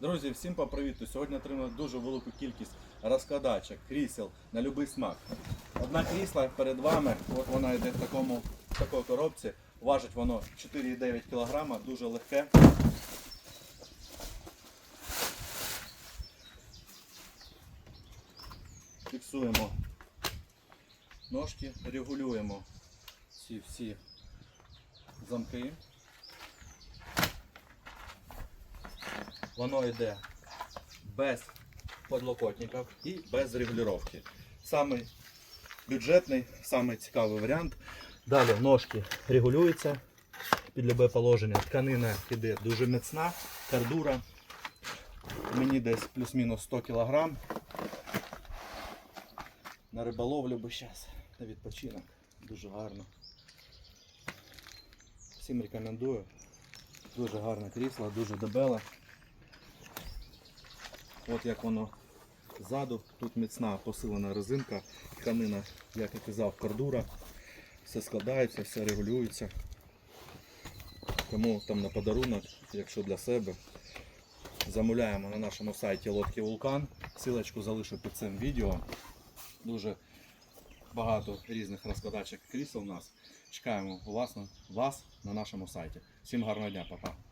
Друзі, всім по привіту. Сьогодні отримали дуже велику кількість розкладачок, крісел на будь-який смак. Одна крісла перед вами, от вона йде в такому в такій коробці. Важить воно 4,9 кг, дуже легке. Фіксуємо ножки, регулюємо ці всі замки. Воно йде без подлокотників і без регулювання. Самий бюджетний, самий цікавий варіант. Далі ножки регулюються під любе положення. Тканина йде дуже міцна, кардура. Мені десь плюс-мінус 100 кг. На риболовлю би зараз, на відпочинок. Дуже гарно. Всім рекомендую. Дуже гарне крісло, дуже дебеле. От як воно ззаду, тут міцна посилена резинка, тканина, як я казав, кордура. Все складається, все регулюється. Тому там на подарунок, якщо для себе, замовляємо на нашому сайті Лодки Вулкан. Силочку залишу під цим відео. Дуже багато різних розкладачок крісел у нас. Чекаємо вас, вас на нашому сайті. Всім гарного дня, па-па.